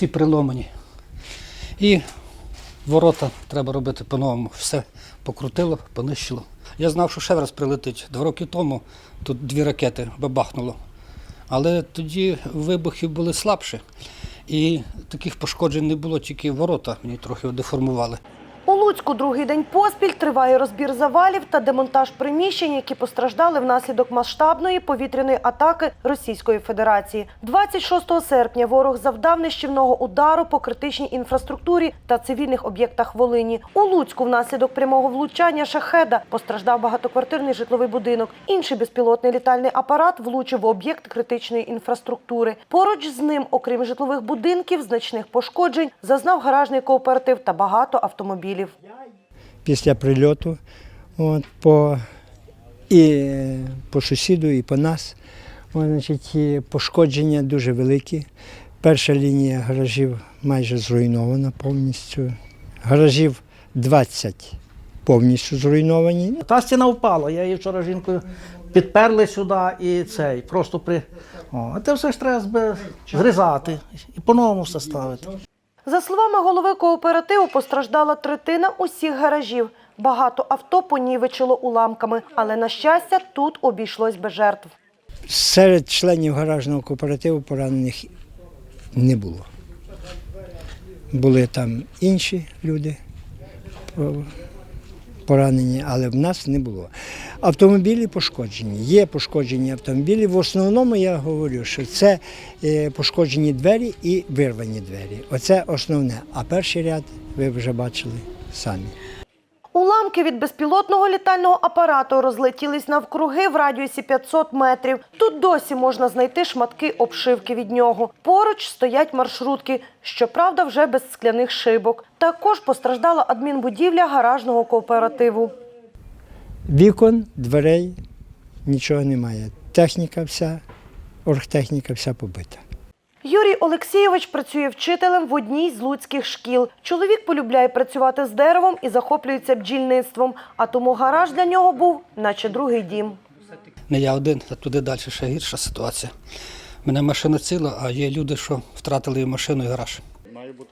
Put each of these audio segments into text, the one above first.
всі приломані. І ворота треба робити по-новому. Все покрутило, понищило. Я знав, що ще раз прилетить. Два роки тому тут дві ракети бабахнуло. Але тоді вибухи були слабші. І таких пошкоджень не було, тільки ворота мені трохи деформували. У Луцьку другий день поспіль триває розбір завалів та демонтаж приміщень, які постраждали внаслідок масштабної повітряної атаки Російської Федерації. 26 серпня ворог завдав нищівного удару по критичній інфраструктурі та цивільних об'єктах Волині. У Луцьку внаслідок прямого влучання шахеда постраждав багатоквартирний житловий будинок. Інший безпілотний літальний апарат влучив в об'єкт критичної інфраструктури. Поруч з ним, окрім житлових будинків, значних пошкоджень зазнав гаражний кооператив та багато автомобілів. Після прильоту от, по, і по сусіду, і по нас. От, значить, пошкодження дуже великі. Перша лінія гаражів майже зруйнована повністю. Гаражів 20 повністю зруйновані. Та стіна впала, я її вчора жінкою підперли сюди і цей, просто при. О, а це все ж треба зрізати і по-новому все ставити. За словами голови кооперативу, постраждала третина усіх гаражів. Багато авто понівечило уламками, але на щастя тут обійшлось без жертв. Серед членів гаражного кооперативу поранених не було. Були там інші люди поранені, але в нас не було. Автомобілі пошкоджені. Є пошкоджені автомобілі. В основному я говорю, що це е, пошкоджені двері і вирвані двері. Оце основне. А перший ряд ви вже бачили самі. Уламки від безпілотного літального апарату розлетілись навкруги в радіусі 500 метрів. Тут досі можна знайти шматки обшивки від нього. Поруч стоять маршрутки, щоправда, вже без скляних шибок. Також постраждала адмінбудівля гаражного кооперативу. Вікон, дверей, нічого немає. Техніка вся, оргтехніка вся побита. Олексійович працює вчителем в одній з луцьких шкіл. Чоловік полюбляє працювати з деревом і захоплюється бджільництвом, а тому гараж для нього був, наче другий дім. Не я один, а туди далі ще гірша ситуація. У мене машина ціла, а є люди, що втратили машину, і гараж.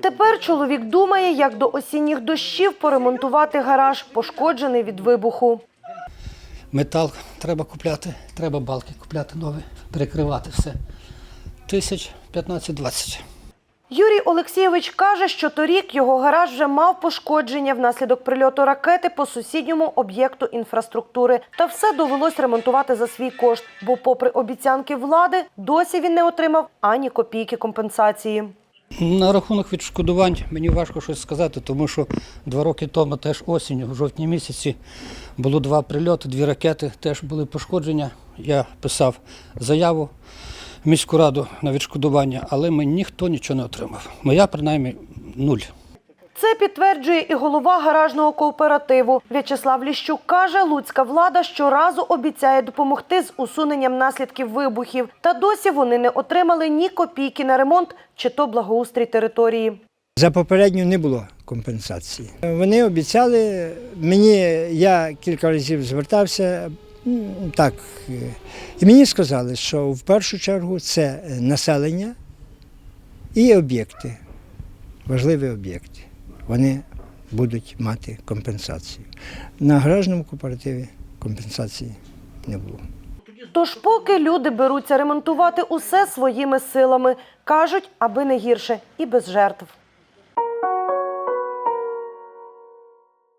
Тепер чоловік думає, як до осінніх дощів поремонтувати гараж, пошкоджений від вибуху. Метал треба купляти, треба балки купляти нові, перекривати все. Тисяч 15-20. Юрій Олексійович каже, що торік його гараж вже мав пошкодження внаслідок прильоту ракети по сусідньому об'єкту інфраструктури. Та все довелось ремонтувати за свій кошт, бо, попри обіцянки влади, досі він не отримав ані копійки компенсації. На рахунок відшкодувань мені важко щось сказати, тому що два роки тому, теж осінню, в жовтні місяці, було два прильоти, дві ракети, теж були пошкодження. Я писав заяву міську раду на відшкодування, але мені ніхто нічого не отримав. Моя, принаймні, нуль. Це підтверджує і голова гаражного кооперативу. В'ячеслав Ліщук каже, луцька влада щоразу обіцяє допомогти з усуненням наслідків вибухів. Та досі вони не отримали ні копійки на ремонт чи то благоустрій території. За попередню не було компенсації. Вони обіцяли мені, я кілька разів звертався, так, е, і мені сказали, що в першу чергу це е, населення і об'єкти, важливі об'єкти. Вони будуть мати компенсацію. На гаражному кооперативі компенсації не було. Тож, поки люди беруться ремонтувати усе своїми силами, кажуть, аби не гірше і без жертв.